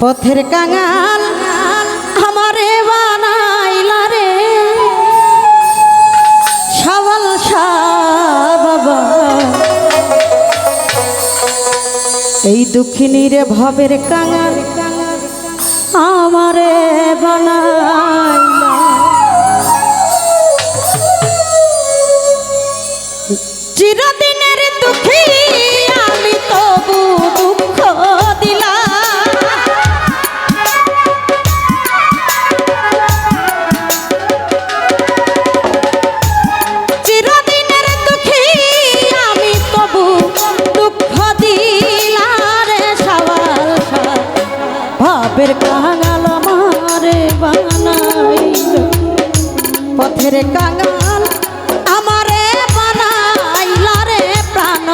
পথের কাঙাল আমারে বানাইলা রে। সওয়াল এই দুঃখিনী রে ভবের কাঙাল আমারে বানাই রে কাঙাল আমারে বানাইলা রে প্রাণ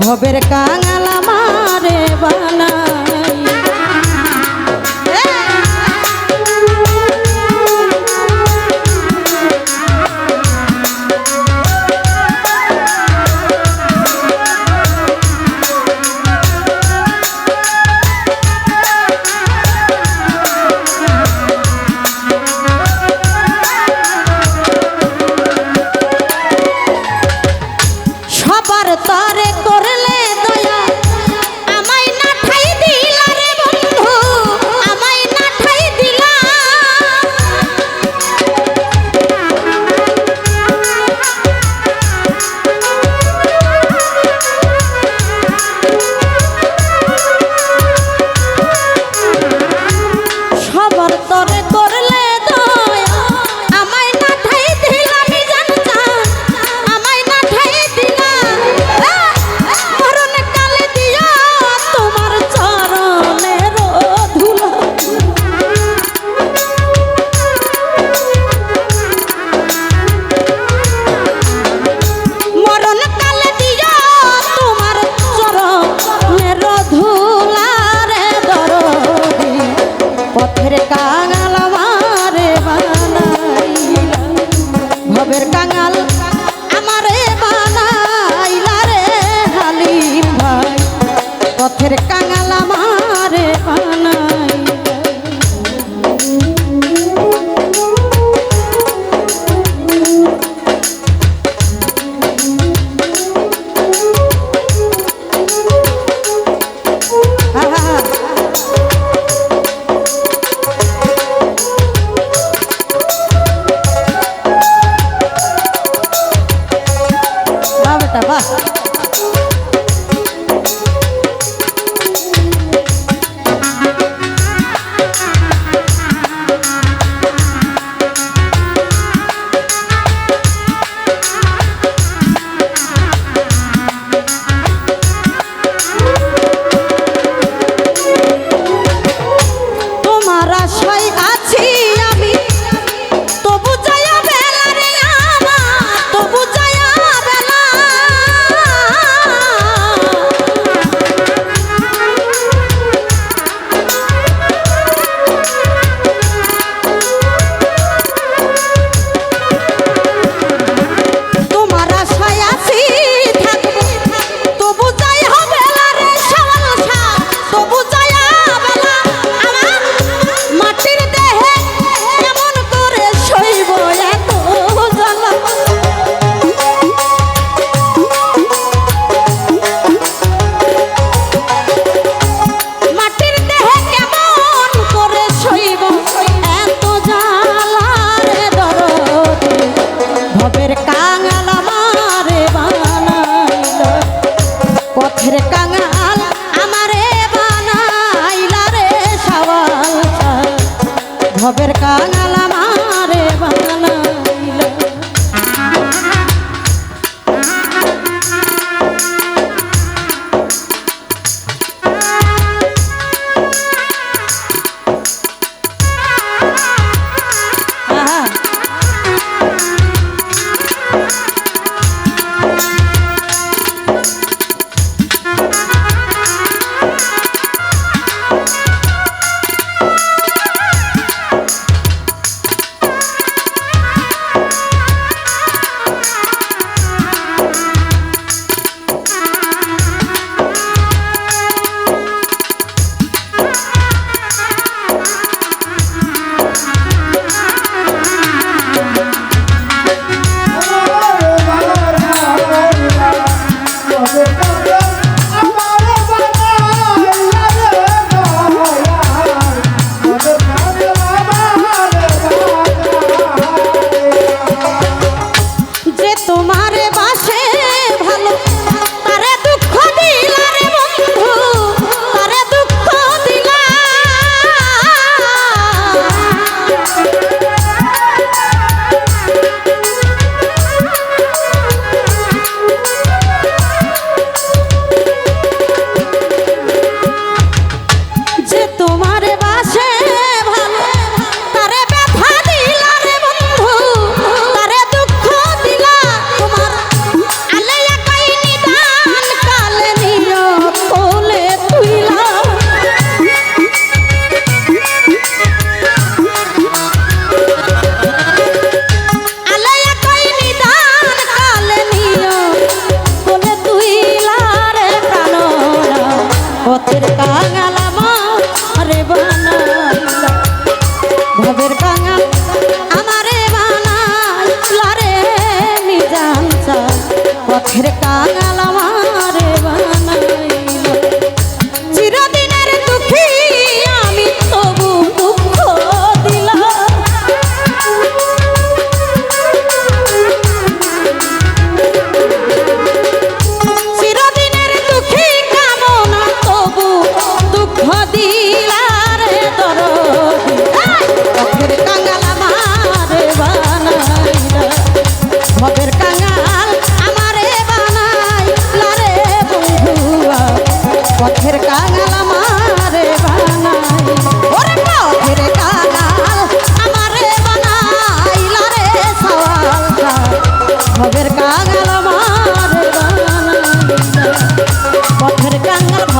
ভবের কাঙাল আমারে বানাই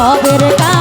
কাঙাল ভবের